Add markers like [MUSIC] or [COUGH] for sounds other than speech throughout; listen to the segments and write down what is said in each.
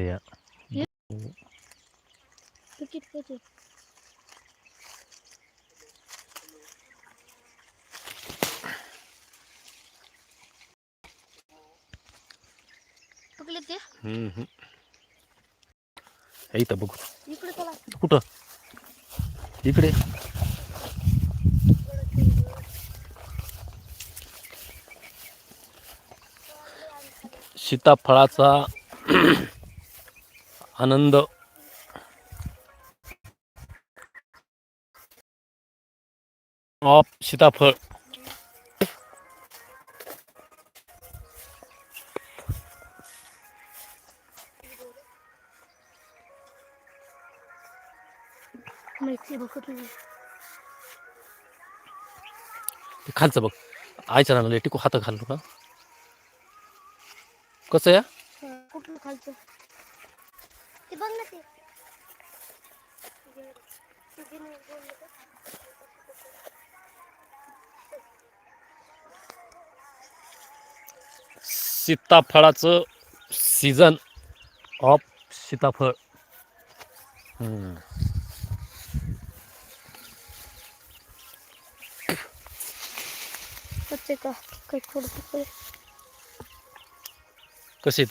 या. तिकीट किती पकडले ते इथं बघू इकडे चला कुठं इकडे सीताफळाचा आनंद ऑफ सीताफळ माहिती बघितली ते खालचं बघ आईच्या रानाला टिकू हात घालू का कसं या कुठलं खालचं ते बघ ना ते. सीताफळाचं सीझन ऑफ सीताफळ. कसं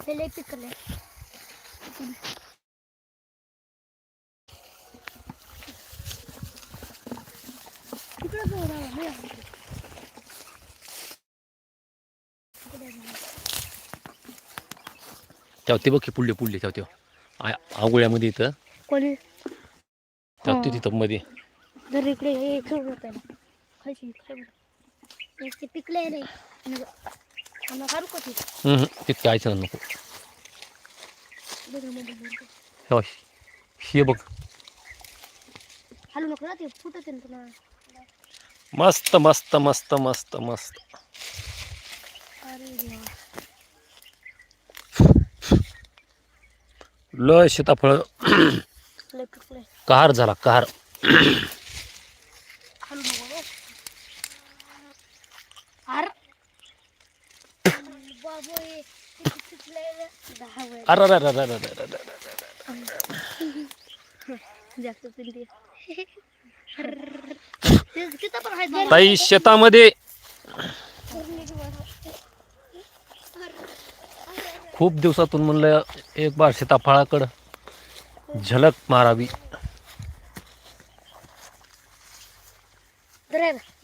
हे लय पिकले ते बघ की पुढले पुढले आ- आंघोळ्यामध्ये इथं. कोणी? तेव्हा ते तिथं मध्ये. जर इकडे हे खेळून होतं ना. खायची पिकले हम्म. तितके आईचं नको बघमध्ये बघ. तेव्हा हे बघ हालू नको ना ते फुटत ना मस्त मस्त मस्त मस्त मस्त. लय सीताफळ. कार झाला कार हालू नको गं. अरे बाबो हे किती पिकलंय रे. दहा वेळ अरे अरे अरे अरे अरे ताई शेतामध्ये खूप दिवसातून म्हणलं एक बार सीताफळाकडं झलक मारावी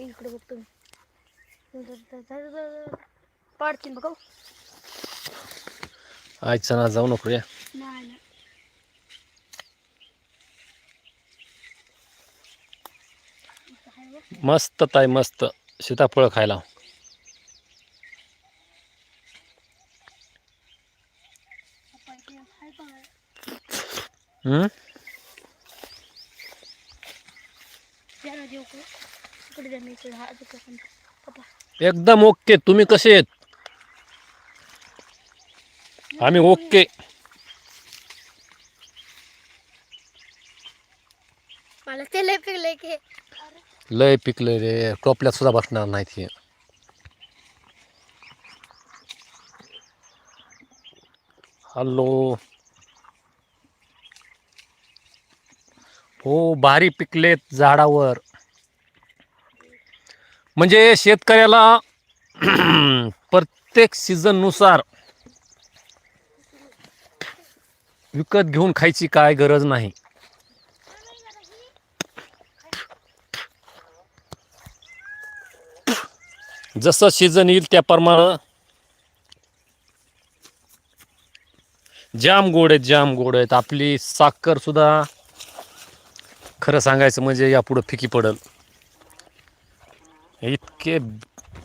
इकडे बघतो पाडतील बघ आजचा ना जाऊ नको नाही मस्त ताई मस्त सीताफळ खायला एकदम ओके तुम्ही कसे आहेत आम्ही ओके मला ते लय पिकले की. लय पिकलं रे. टोपल्यात सुद्धा बसणार नाहीत हे. हॅलो. हो भारी पिकलेत झाडावर. म्हणजे शेतकऱ्याला [CLEARS THROAT] प्रत्येक सीझननुसार विकत घेऊन खायची काय गरज नाही. जसं सीझन येईल त्याप्रमाणे जाम गोड आहेत जाम गोड आहेत. आपली साखर सुद्धा खरं सांगायचं म्हणजे यापुढं फिकी पडल. इतके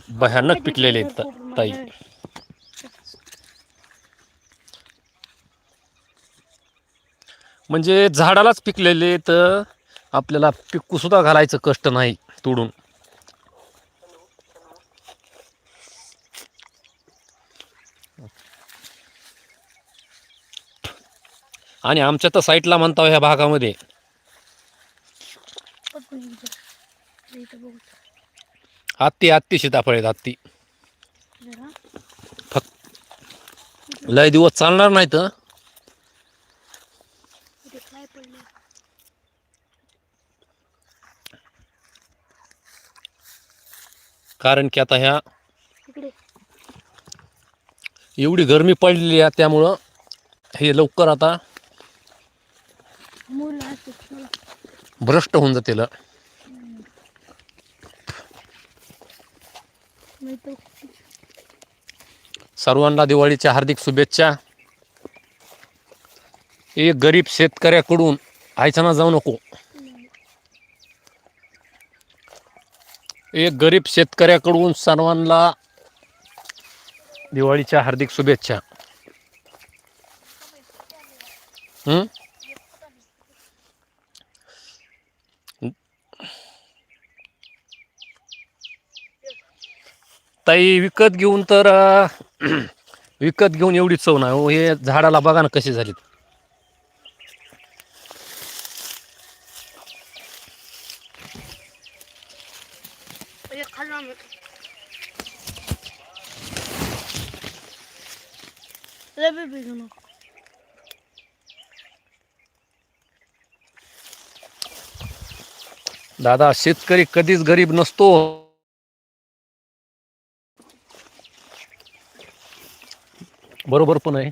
भयानक पिकलेले आहेत ता- ताई. म्हणजे झाडालाच पिकलेले तर आपल्याला पिकू सुद्धा घालायचं कष्ट नाही तोडून. आणि आमच्या तर साईटला म्हणता ह्या भागामध्ये. हत्ती हत्ती सीताफळ आहेत फक्त लय दिवस चालणार नाही तर इथे काय पडलं कारण की आता ह्या एवढी गरमी पडलेली आहे त्यामुळं हे लवकर आता भ्रष्ट होऊन जातील सर्वांना दिवाळीच्या हार्दिक शुभेच्छा. एक गरीब शेतकऱ्याकडून आयचना जाऊ नको. एक गरीब शेतकऱ्याकडून सर्वांना दिवाळीच्या हार्दिक शुभेच्छा. ताई विकत घेऊन तर [CLEARS THROAT] विकत घेऊन एवढी चव नाही हो. हे झाडाला बघा ना कशी झालीत एक खाल्ला मी लय बी दादा शेतकरी कधीच गरीब नसतो. बरोबर पण आहे.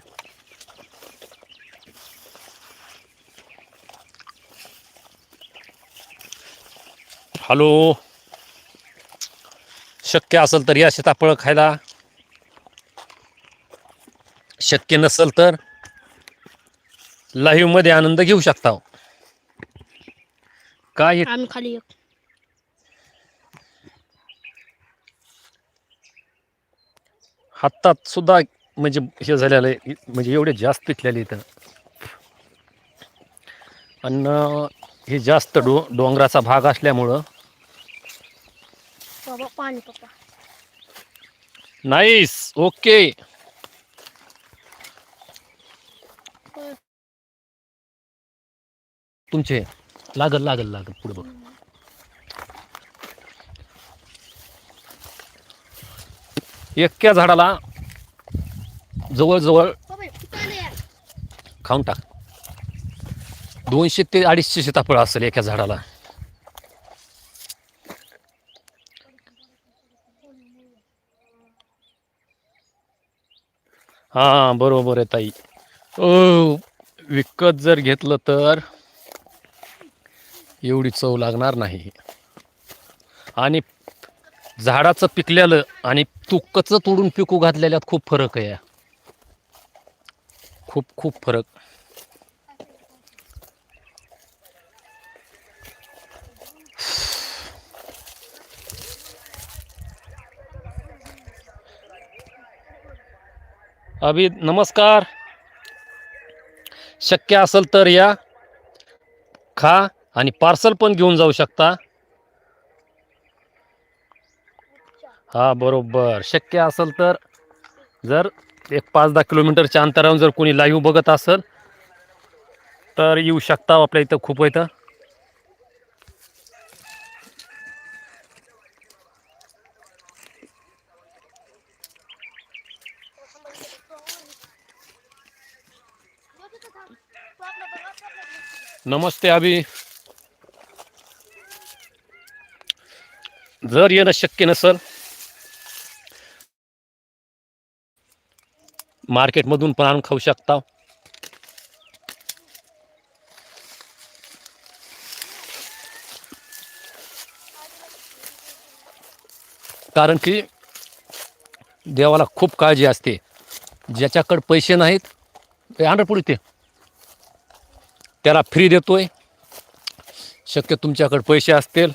हॅलो शक्य असेल तर या सीताफळ खायला. शक्य नसेल तर लाईव्हमध्ये आनंद घेऊ शकता काय हे? आम्ही खाली हातात सुद्धा म्हणजे हे झालेलं आहे. म्हणजे एवढे जास्त पिकलेले इथं. आणि हे जास्त डो डोंगराचा भाग असल्यामुळं नाईस ओके तुमचे. लागल लागल लागल. पुढे बघ. एक्या झाडाला जवळजवळ खाऊन टाक. दोनशे ते अडीचशे सीताफळ असेल एका झाडाला. हा बरोबर आहे ताई. ओ विकत जर घेतलं तर एवढी चव लागणार नाही. आणि झाडाचं पिकलेलं आणि तुक्कचं तोडून पिकू घातलेल्यात खूप फरक आहे. खूप खूप फरक. अभि नमस्कार. शक्य असेल तर या. खा. आणि पार्सल पण घेऊन जाऊ शकता. हा बरोबर. शक्य असेल तर जर एक पाच दहा किलोमीटरच्या अंतरावर जर कोणी लाईव्ह बघत असेल तर येऊ शकता आपल्या इथं खूप इथं. नमस्ते अभि. जर येणं शक्य नसेल मार्केटमधून पण आणून खाऊ शकता. कारण की देवाला खूप काळजी असते. ज्याच्याकडे पैसे नाहीत ते आणलं पुढे ते त्याला फ्री देतोय. शक्य तुमच्याकडे पैसे असतील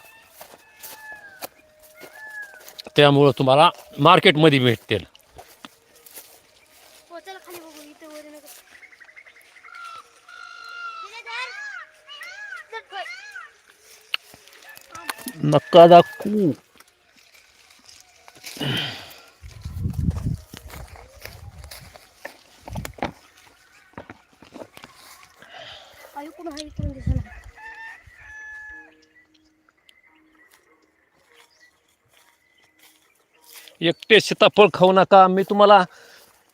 त्यामुळं तुम्हाला मार्केटमध्ये भेटतील हो, चला खाली बघू इथे वर नका दिले धर. धर, धर. नका दाखवू ऐकून हा इकडून दिसणार एकटे सीताफळ खाऊ नका. मी तुम्हाला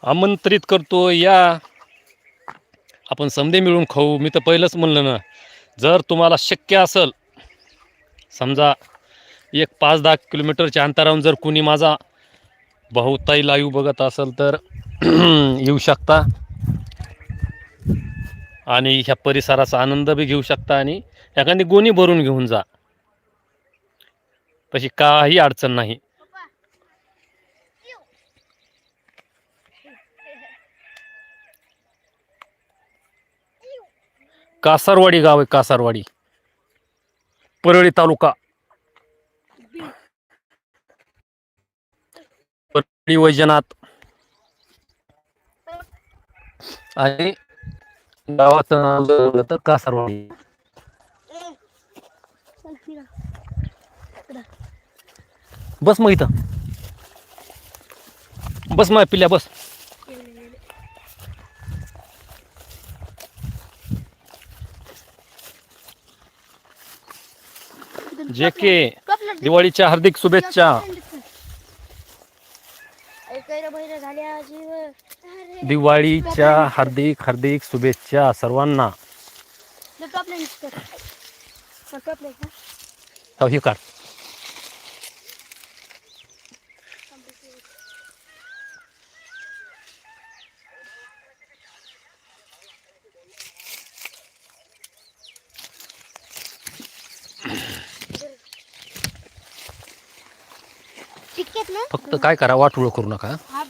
आमंत्रित करतो या. आपण समधे मिळून खाऊ. मी तर पहिलंच म्हणलं ना जर तुम्हाला शक्य असेल समजा एक पाच दहा किलोमीटरच्या अंतरावरून जर कुणी माझा बहुताई लाईव्ह बघत असेल तर [CLEARS THROAT] येऊ शकता. आणि ह्या परिसराचा आनंद बी घेऊ शकता आणि एखादी गोणी भरून घेऊन जा. तशी काही अडचण नाही पप्पा येऊ. येऊ. कासारवाडी गाव आहे कासारवाडी. परळी तालुका. परळी वैजनाथ. आणि गावाचं नाव जर तर कासारवाडी. बस मग इथं. बस मग पिल्या बस ये, ये, ये. इथून जे के. दिवाळीच्या हार्दिक शुभेच्छा. दिवाळीच्या हार्दिक हार्दिक शुभेच्छा सर्वांना. हा, टोपलं का? हो, हे काढ टिकेत ना फक्त काय करा वाटोळ करू नका. हा.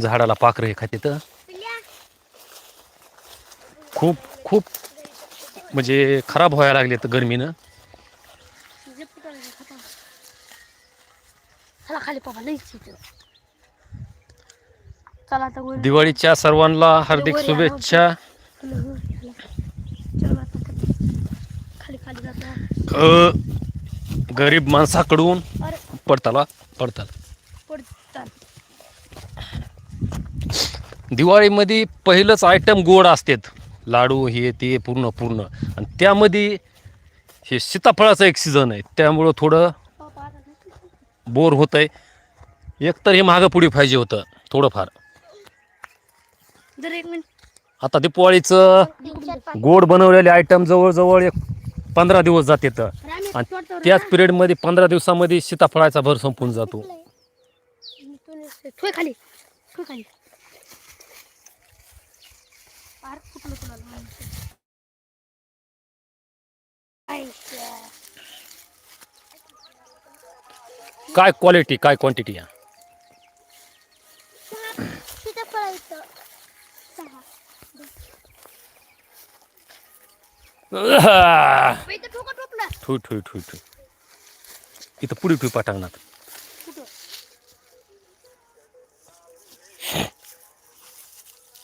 झाडाला पाखरं हे खाते तर. खूप खूप म्हणजे खराब व्हायला लागले तर गरमीनं दिवाळीच्या सर्वांना हार्दिक शुभेच्छा. खाली. खाली गरीब माणसाकडून अरे. पडताला पडताला. पडतात दिवाळीमध्ये पहिलंच आयटम गोड असतात. लाडू हे ते पूर्ण पूर्ण. आणि त्यामध्ये हे सीताफळाचं एक सीझन आहे. त्यामुळं थोडं पापा आता नाही. बोर होत आहे एकतर हे मागं पुढे पाहिजे होतं थोडंफार. जर एक मिनिट. आता दिवाळीचं गोड बनवलेले आयटम जवळजवळ एक पंधरा दिवस जाते तर आणि त्याच पिरियडमध्ये पंधरा दिवसामध्ये सीताफळाचा भर संपून जातो. खाली खाली. काय क्वालिटी काय क्वांटिटी आहे सीताफळ इथं सहा इथं ठोका टोपला ठुई ठुई ठुई ठुई. इथं पुढे ठुई पाटांगणात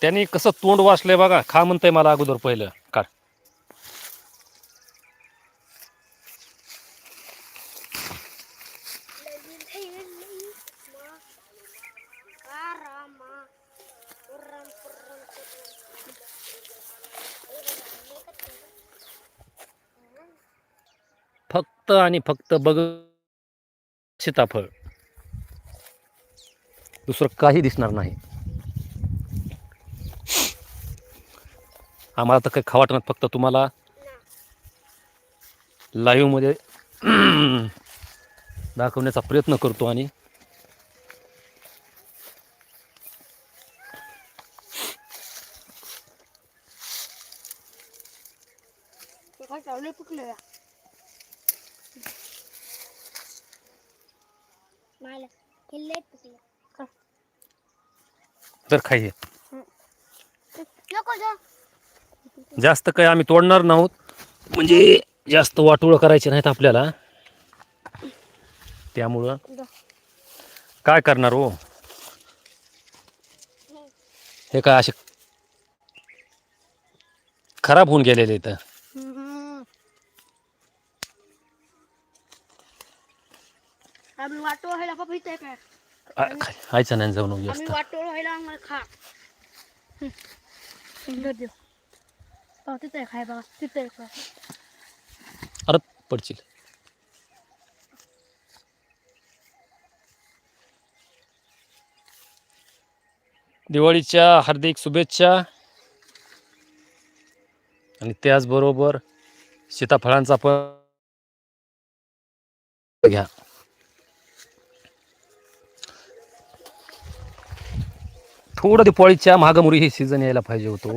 त्यांनी कसं तोंड वाचलंय बघा खा म्हणतंय मला अगोदर पहिलं. फक्त आणि फक्त बघ सीताफळ. दुसरं काही दिसणार नाही. आम्हाला तर काही खावाटणार फक्त तुम्हाला लाईव्हमध्ये [CLEARS THROAT] दाखवण्याचा प्रयत्न करतो आणि तर खाई. जास्त काही आम्ही तोडणार नाहोत. म्हणजे जास्त वाटोळं करायचे नाहीत आपल्याला. त्यामुळं. काय करणार हो? हे काय असे खराब होऊन गेलेले. आम्ही वाटो खायचं नाही जाऊन आम्ही जास्त. वाटो व्हायला आम्हाला खा. हम्म. सुंदर देव. पाहा तिथे आहे खाय बघा तिथे आहे खाय अरे पडशील. दिवाळीच्या हार्दिक शुभेच्छा. आणि त्याचबरोबर सीताफळांचा पण घ्या. थोडं दिवाळीच्या महागमुरी हे सीझन यायला पाहिजे होतो.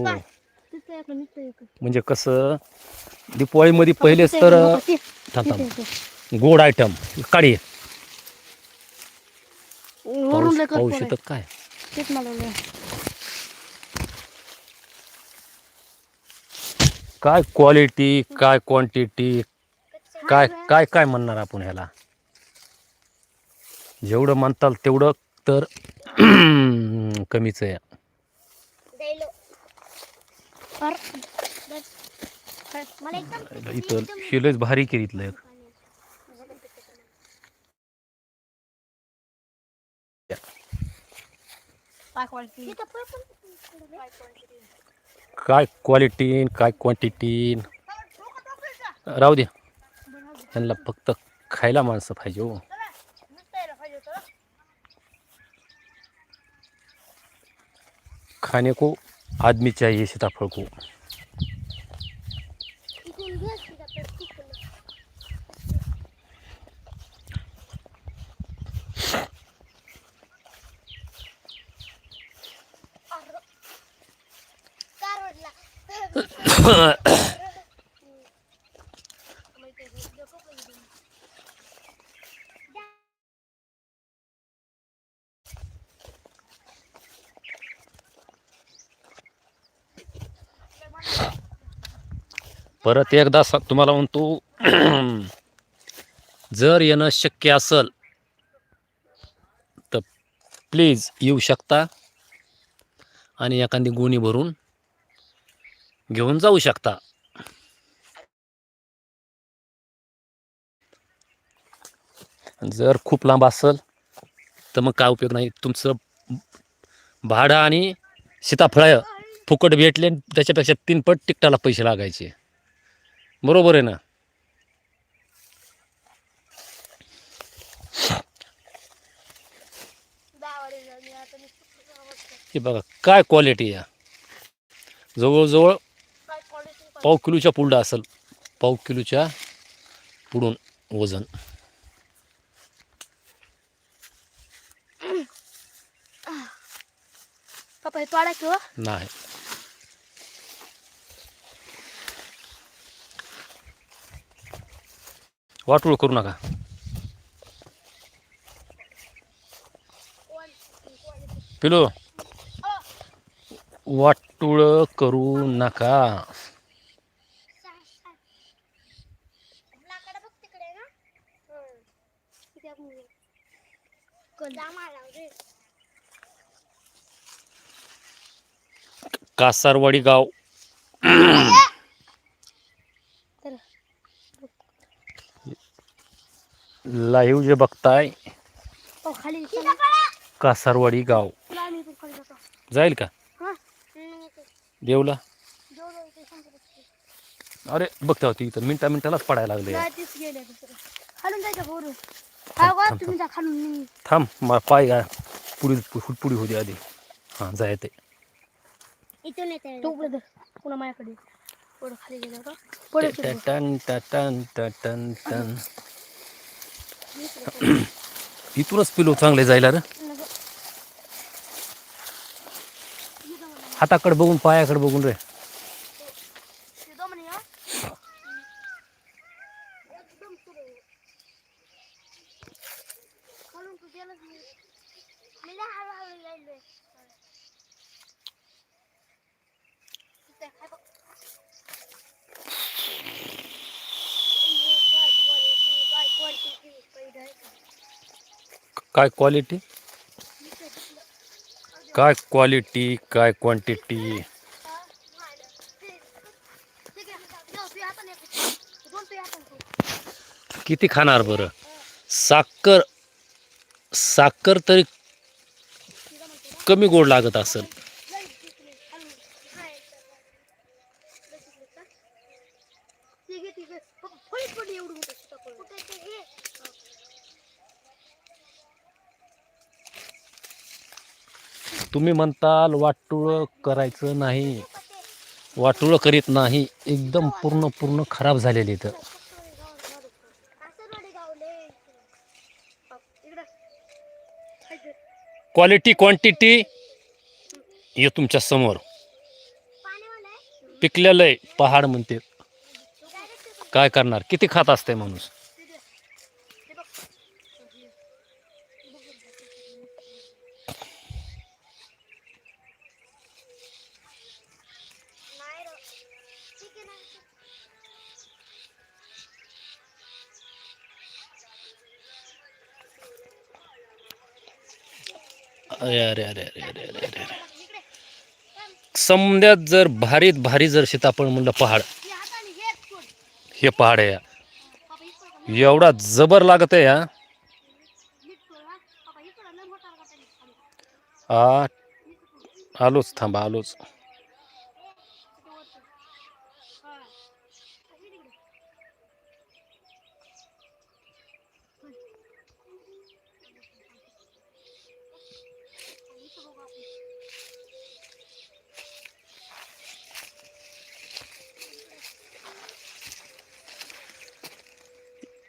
म्हणजे कसं दिवाळीमध्ये पहिलेच तर थांब थांब. गोड आयटम लय पाऊस. येतात काय. काय क्वालिटी काय क्वांटिटी काय काय काय म्हणणार आपण ह्याला जेवढं म्हणताल तेवढं तर [CLEARS THROAT] कमीच आहे. इथं शिलच भारी केलीतलं एक. काय क्वालिटी काय क्वांटिटी राहू दे. त्यांना फक्त खायला माणसं पाहिजे हो. खाने को आदमी चाहिए सीताफल को। परत एकदा सांग तुम्हाला म्हणतो [CLEARS THROAT] जर येणं शक्य असेल तर प्लीज येऊ शकता आणि एखादी गोणी भरून घेऊन जाऊ शकता. जर खूप लांब असेल तर मग काय उपयोग नाही. तुमचं भाडं आणि सीताफळ फुकट भेटले आणि त्याच्यापेक्षा तीन पट तिकटाला पैसे लागायचे. बरोबर आहे ना? हे बघा काय क्वालिटी आहे जवळजवळ पाव किलोच्या पुढं असेल. पाव किलोच्या पुढून वजन. हे नाही. वाटूळ करू नका. पिलो. वाटूळ करू नका. कासारवाडी गाव. लाइव जो बगता है कासारवाडी गाँव. जाए का? देवला? अरे बगता होती इथं मिनटा मिनटाला पड़ा लगे थाम मला पाय गा पुढे फुटपुडी होती आधी. हाँ जाय ते टन टन टन टन टन [CLEARS THROAT] इथूनच पिलो चांगले जायला रे हाताकडे बघून पायाकडे बघून रे ते दम नाही, हा? एकदम सुरू आहे. खालून तू गेलाच नाही. मी लय हळूहळू गेलोय. इथे आहे बघ. काय quality, काय quantity, काही नाही का? काय क्वालिटी काय क्वालिटी काय क्वांटिटी किती खाणार बरं? साखर साखर तरी कमी गोड लागत असेल ठीक आहे ठीक आहे फळीत पडली एवढं मोठं सीताफळ. कुठे ते हे? तुम्ही म्हणताल वाटुळं करायचं नाही. वाटुळं करीत नाही. एकदम पूर्ण पूर्ण खराब झालेली इथं. क्वालिटी क्वांटिटी हे तुमच्यासमोर. पिकलेलं आहे. पहाड म्हणते. काय करणार? किती खात असते माणूस? अरे अरे अरे अरे अरे अरे अरे अरे. समद्यात जर भारीत भारी जर सीताफळ म्हणलं पहाड हे पहाड आहे या. एवढा जबर लागत आहे या. आ आलोच थांबा आलोच.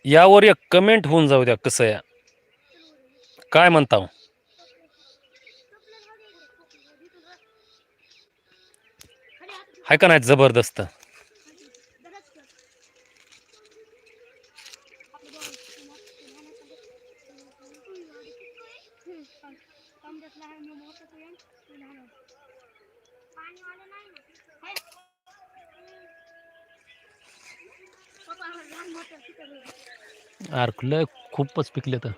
यावर एक कमेंट होऊन जाऊ द्या कसं या काय म्हणता हो? हाय आहे का नाही जबरदस्त? अरे लय खूपच पिकले तर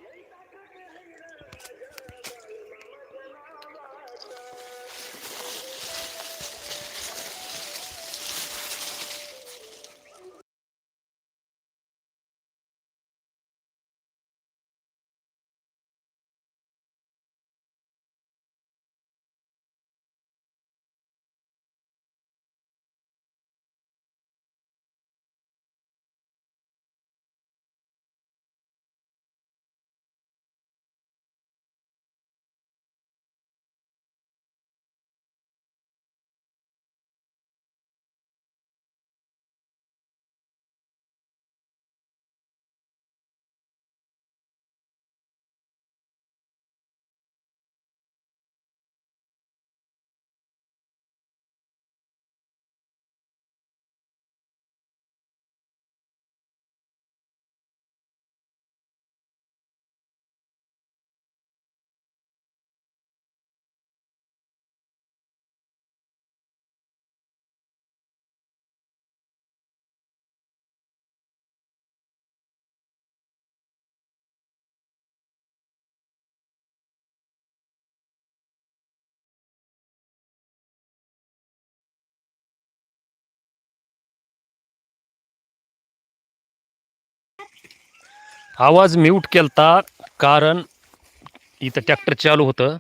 आवाज म्यूट केलता कारण इथं ट्रॅक्टर चालू होतं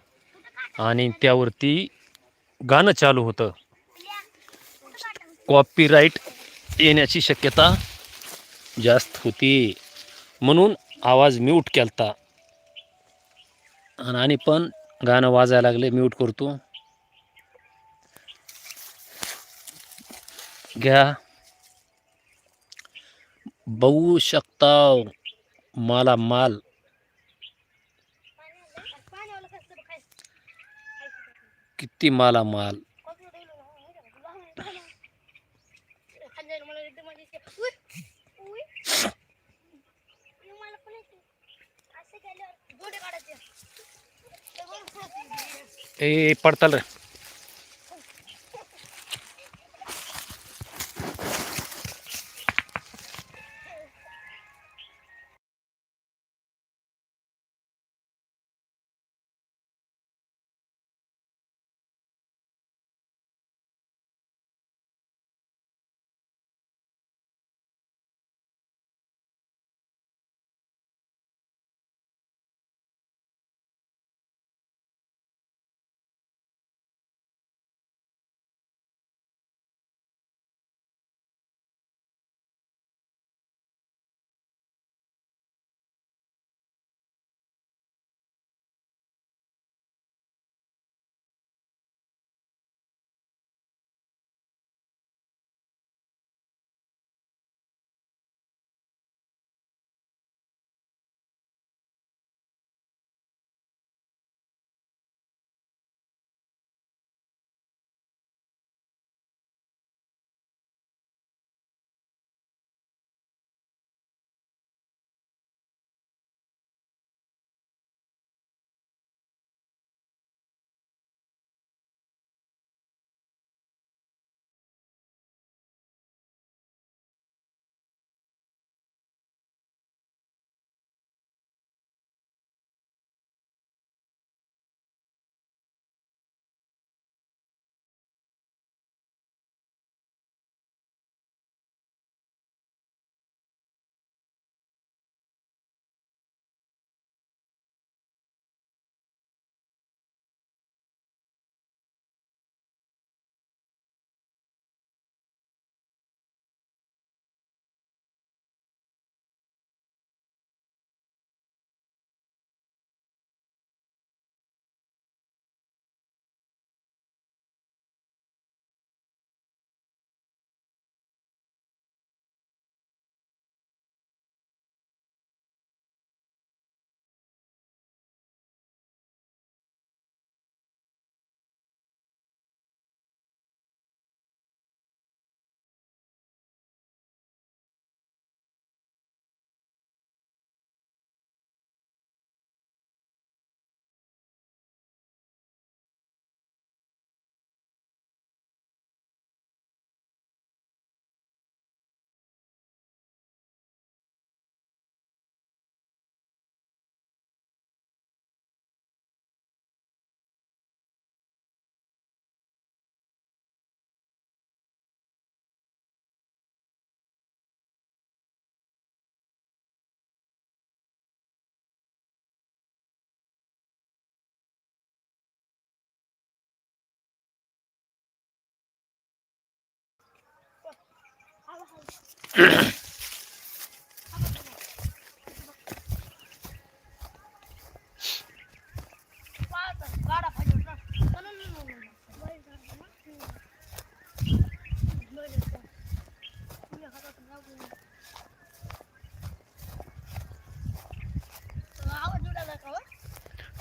आणि त्यावरती गाणं चालू होतं. कॉपीराईट येण्याची शक्यता जास्त होती म्हणून आवाज म्यूट केलता. आणि पण गाणं वाजायला लागले म्यूट करतो. घ्या. बघू शकता माला माल. किती माला माल? ए पडताल रे.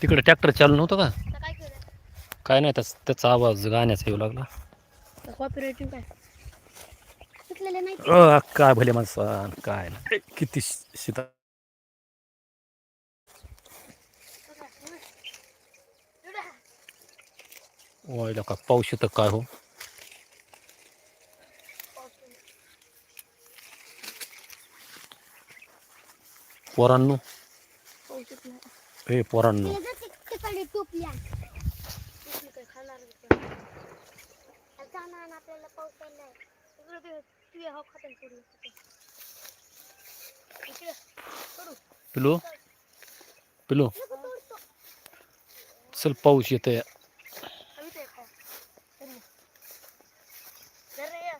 तिकडे ट्रॅक्टर चालू नव्हतं का? काय नाही त्याच आवाज गाण्याचा येऊ लागला. कॉपी रायटिंग काय? शिकलेले नाही अ, काय भले माणसा काय किती शिता वायला का पाऊस येतं काय हो? पोरांनो. हे पोरांनो. तिकडे टोपल्या काय खाणार जाणार आपल्याला पाऊस पडलाय तिकडे ते तुझ्या हो खात्याला पडलं इकडे पडू पिलो. पिलो. चल पाऊस येत आम्ही या.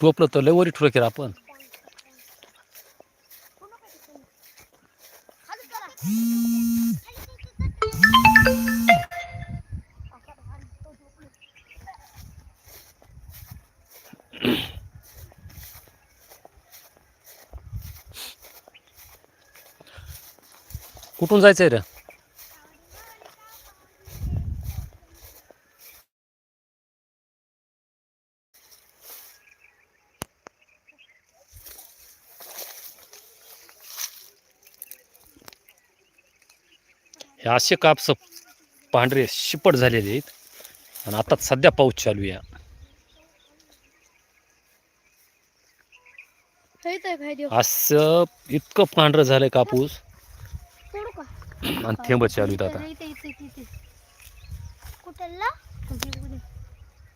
टोपलं तर लय वरी ठुलं की आपण. कुठून जायचंय रे. हे असे कापस पांढरे शिपट झालेले आहेत. आणि आता सध्या पाऊस चालू देव असं इतकं पांढरं झालंय कापूस. आणि थेंब चालू आहेत आता.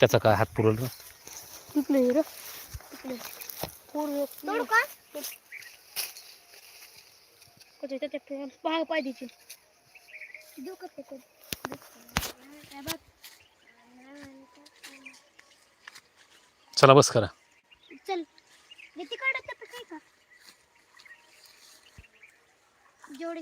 त्याचा काय हात पुरल. चला बस करा. चल. तिकडे काय का? जेवढे.